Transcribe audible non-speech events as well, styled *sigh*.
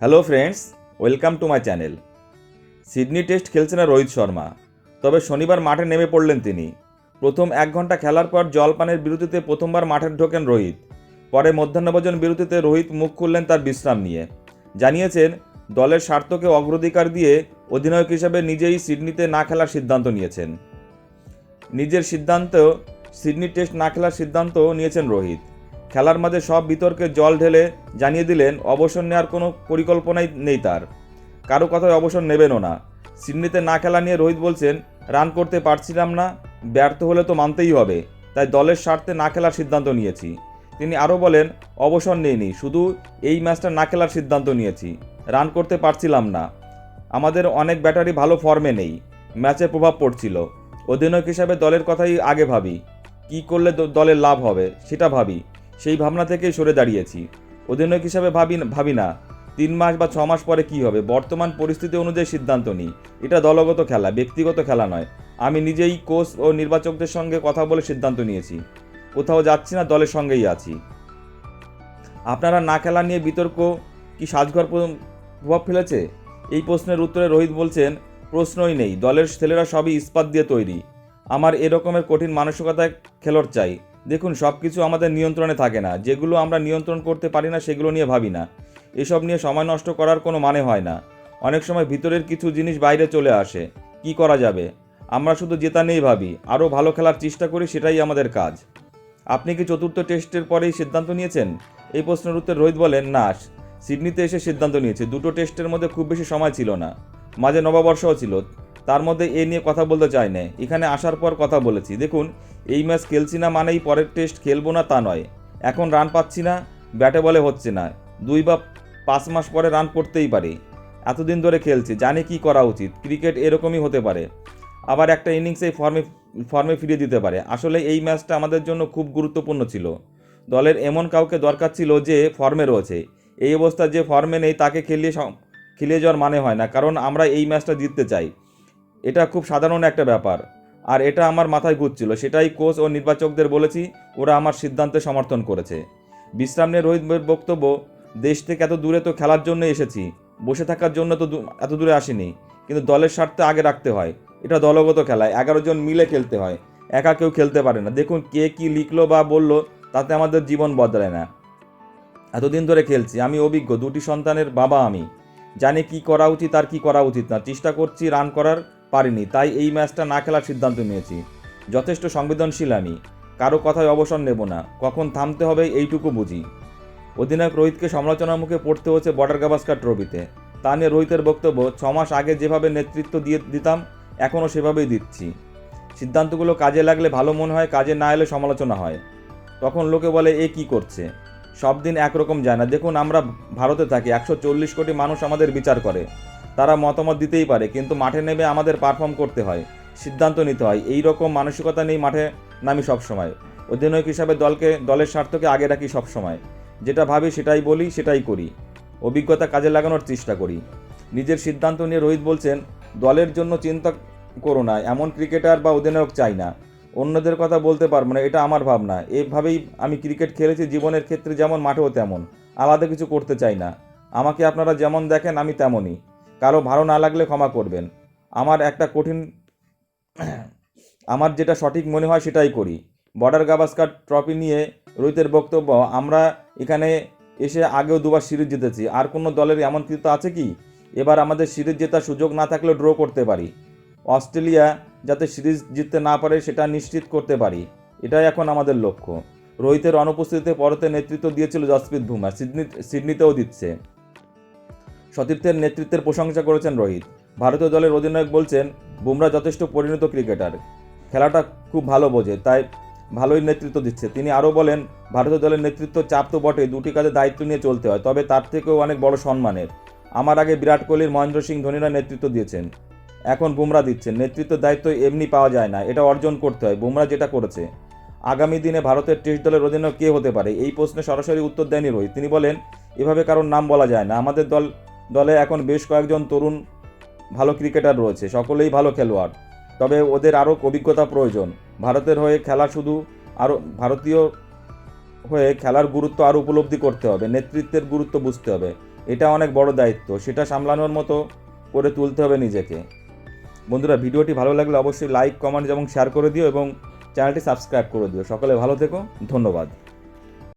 Hello friends welcome to my channel Sydney test খেলছেন না রোহিত শর্মা। তবে শনিবার মাঠে নেমে পড়লেন তিনি। প্রথম এক ঘণ্টা খেলার পর জলপানের বিরতিতে প্রথমবার মাঠে ঢোকেন রোহিত। পরে মধ্যাহ্নভোজন বিরতিতে রোহিত মুখ খুললেন তার বিশ্রাম নিয়ে। জানিয়েছেন, দলের স্বার্থকে অগ্রাধিকার দিয়ে অধিনায়ক হিসেবে নিজেই সিডনিতে না খেলার সিদ্ধান্ত নিয়েছেন। নিজের সিদ্ধান্ত, সিডনি টেস্ট না খেলার সিদ্ধান্ত নিয়েছেন রোহিত। খেলার মাঝে সব বিতর্কে জল ঢেলে জানিয়ে দিলেন, অবসর নেওয়ার কোনো পরিকল্পনাই নেই তার। কারও কথায় অবসর নেবেনও না। সিডনিতে না খেলা নিয়ে রোহিত বলছেন, রান করতে পারছিলাম না, ব্যর্থ হলে তো মানতেই হবে। তাই দলের স্বার্থে না খেলার সিদ্ধান্ত নিয়েছি। তিনি আরও বলেন, অবসর নেইনি, শুধু এই ম্যাচটা না খেলার সিদ্ধান্ত নিয়েছি। রান করতে পারছিলাম না। আমাদের অনেক ব্যাটারি ভালো ফর্মে নেই। ম্যাচে প্রভাব পড়ছিল। অধিনায়ক হিসাবে দলের কথাই আগে ভাবি। কি করলে দলের লাভ হবে, সেটা ভাবি। সেই ভাবনা থেকেই সরে দাঁড়িয়েছি। অধিনায়ক হিসাবে ভাবি ভাবি না, তিন মাস বা ছ মাস পরে কি হবে? বর্তমান পরিস্থিতি অনুযায়ী সিদ্ধান্ত নিই। এটা দলগত খেলা, ব্যক্তিগত খেলা নয়। আমি নিজেই কোচ ও নির্বাচকদের সঙ্গে কথা বলে সিদ্ধান্ত নিয়েছি। কোথাও যাচ্ছি না, দলের সঙ্গেই আছি। আপনারা না খেলা নিয়ে বিতর্ক কি সাজঘর প্রভাব ফেলেছে? এই প্রশ্নের উত্তরে রোহিত বলছেন, প্রশ্নই নেই। দলের ছেলেরা সবই ইস্পাত দিয়ে তৈরি। আমার এরকমের কঠিন মানসিকতায় খেলোয়াড় চাই। দেখুন সব কিছু আমাদের নিয়ন্ত্রণে থাকে না। যেগুলো আমরা নিয়ন্ত্রণ করতে পারি না, সেগুলো নিয়ে ভাবি না। এসব নিয়ে সময় নষ্ট করার কোনো মানে হয় না। অনেক সময় ভিতরের কিছু জিনিস বাইরে চলে আসে। কি করা যাবে? আমরা শুধু জেতা নেই ভাবি। আরও ভালো খেলার চেষ্টা করি, সেটাই আমাদের কাজ। আপনি কি চতুর্থ টেস্টের পরেই সিদ্ধান্ত নিয়েছেন? এই প্রশ্নের উত্তর রোহিত বলেন, না। সিডনিতে এসে সিদ্ধান্ত নিয়েছে। দুটো টেস্টের মধ্যে খুব বেশি সময় ছিল না। মাঝে নববর্ষও ছিল। তার মধ্যে এ নিয়ে কথা বলতে চাই না। এখানে আসার পর কথা বলেছি। দেখুন, এই ম্যাচ খেলছি না মানেই পরের টেস্ট খেলব না তা নয়। এখন রান পাচ্ছি না, ব্যাটে বলে হচ্ছে না। দুই বা পাঁচ মাস পরে রান করতেই পারি। এতদিন ধরে খেলছি, জানি কি করা উচিত। ক্রিকেট এরকমই হতে পারে। আবার একটা ইনিংসেই ফর্মে ফর্মে ফিরিয়ে দিতে পারে। আসলে এই ম্যাচটা আমাদের জন্য খুব গুরুত্বপূর্ণ ছিল। দলের এমন কাউকে দরকার ছিল যে ফর্মে রয়েছে। এই অবস্থা যে ফর্মে নেই, তাকে খেলিয়ে খেলিয়ে যাওয়ার মানে হয় না। কারণ আমরা এই ম্যাচটা জিততে চাই। এটা খুব সাধারণ একটা ব্যাপার। আর এটা আমার মাথায় ঘুরছিল। সেটাই কোচ ও নির্বাচকদের বলেছি, ওরা আমার সিদ্ধান্তে সমর্থন করেছে। বিশ্রাম নিয়ে রোহিতের বক্তব্য, দেশ থেকে এত দূরে তো খেলার জন্য এসেছি। বসে থাকার জন্য তো এত দূরে আসিনি। কিন্তু দলের স্বার্থে আগে রাখতে হয়। এটা দলগত খেলায় এগারো জন মিলে খেলতে হয়। একা কেউ খেলতে পারে না। দেখুন কে কি লিখলো বা বলল, তাতে আমাদের জীবন বদলায় না। এতদিন ধরে খেলছি। আমি অভিজ্ঞ। দুটি সন্তানের বাবা আমি। জানি কি করা উচিত আর কি করা উচিত না। চেষ্টা করছি রান করার। পারিনি, তাই এই ম্যাচটা না খেলার সিদ্ধান্ত নিয়েছি। যথেষ্ট সংবেদনশীল আমি, কারও কথায় অবসর নেব না, কখন থামতে হবে এইটুকু বুঝি। অধিনায়ক রোহিতকে সমালোচনার মুখে পড়তে হচ্ছে বর্ডার গাভাস্কার ট্রফিতে। তা নিয়ে রোহিতের বক্তব্য ছ মাস আগে যেভাবে নেতৃত্ব দিয়ে দিতাম, এখনও সেভাবেই দিচ্ছি। সিদ্ধান্তগুলো কাজে লাগলে ভালো মনে হয়, কাজে না এলে সমালোচনা হয়। তখন লোকে বলে, এ কি করছে? সব দিন একরকম যায় না। দেখুন, আমরা ভারতে থাকি, একশো চল্লিশ কোটি মানুষ আমাদের বিচার করে। তারা মতামত দিতেই পারে, কিন্তু মাঠে নেমে আমাদের পারফর্ম করতে হয়, সিদ্ধান্ত নিতে হয়। এই রকম মানসিকতা নেই মাঠে নামি সবসময়। অধিনায়ক হিসাবে দলকে, দলের স্বার্থকে আগে রাখি সবসময়। যেটা ভাবি সেটাই বলি, সেটাই করি। অভিজ্ঞতা কাজে লাগানোর চেষ্টা করি। নিজের সিদ্ধান্ত নিয়ে রোহিত বলছেন, দলের জন্য চিন্তা করো না, এমন ক্রিকেটার বা অধিনায়ক চাই না। অন্যদের কথা বলতে পারব না, এটা আমার ভাবনা। এভাবেই আমি ক্রিকেট খেলেছি, জীবনের ক্ষেত্রে যেমন, মাঠেও তেমন। আলাদা কিছু করতে চাই না। আমাকে আপনারা যেমন দেখেন, আমি তেমনই। কারও ভালো না লাগলে ক্ষমা করবেন। আমার একটা কঠিন *clears throat* আমার যেটা সঠিক মনে হয় সেটাই করি। বর্ডার গাভাস্কার ট্রফি নিয়ে রোহিতের বক্তব্য, আমরা এখানে এসে আগেও দুবার সিরিজ জিতেছি। আর কোনো দলের এমন কৃত আছে কি? এবার আমাদের সিরিজ জেতার সুযোগ না থাকলেও ড্র করতে পারি। অস্ট্রেলিয়া যাতে সিরিজ জিততে না পারে সেটা নিশ্চিত করতে পারি। এটাই এখন আমাদের লক্ষ্য। রোহিতের অনুপস্থিতিতে পরতে নেতৃত্ব দিয়েছিল জসপ্রীত বুমরা। সিডনি সিডনিতেও দিচ্ছে। সতীর্থের নেতৃত্বের প্রশংসা করেছেন রোহিত। ভারতীয় দলের অধিনায়ক বলছেন, বুমরা যথেষ্ট পরিণত ক্রিকেটার। খেলাটা খুব ভালো বোঝে, তাই ভালোই নেতৃত্ব দিচ্ছে। তিনি আরও বলেন, ভারতীয় দলের নেতৃত্ব চাপ তো বটে দুটি কাজে দায়িত্ব নিয়ে চলতে হয়, তবে তার থেকেও অনেক বড় সম্মানের। আমার আগে বিরাট কোহলির মহেন্দ্র সিং ধোনিরা নেতৃত্ব দিয়েছেন, এখন বুমরা দিচ্ছেন। নেতৃত্বের দায়িত্ব এমনি পাওয়া যায় না, এটা অর্জন করতে হয়, বুমরা যেটা করেছে। আগামী দিনে ভারতের টেস্ট দলের অধিনায়ক কে হতে পারে, এই প্রশ্নে সরাসরি উত্তর দেয়নি রোহিত। তিনি বলেন, এভাবে কারোর নাম বলা যায় না, আমাদের দল দলে এখন বেশ কয়েকজন তরুণ ভালো ক্রিকেটার রয়েছে, সকলেই ভালো খেলোয়াড়। তবে ওদের আরও অভিজ্ঞতা প্রয়োজন। ভারতের হয়ে খেলা শুধু আরও, ভারতীয় হয়ে খেলার গুরুত্ব আরও উপলব্ধি করতে হবে, নেতৃত্বের গুরুত্ব বুঝতে হবে। এটা অনেক বড় দায়িত্ব, সেটা সামলানোর মতো করে তুলতে হবে নিজেকে। বন্ধুরা, ভিডিওটি ভালো লাগলে অবশ্যই লাইক, কমেন্ট এবং শেয়ার করে দিও এবং চ্যানেলটি সাবস্ক্রাইব করে দিও। সকলে ভালো থেকো, ধন্যবাদ।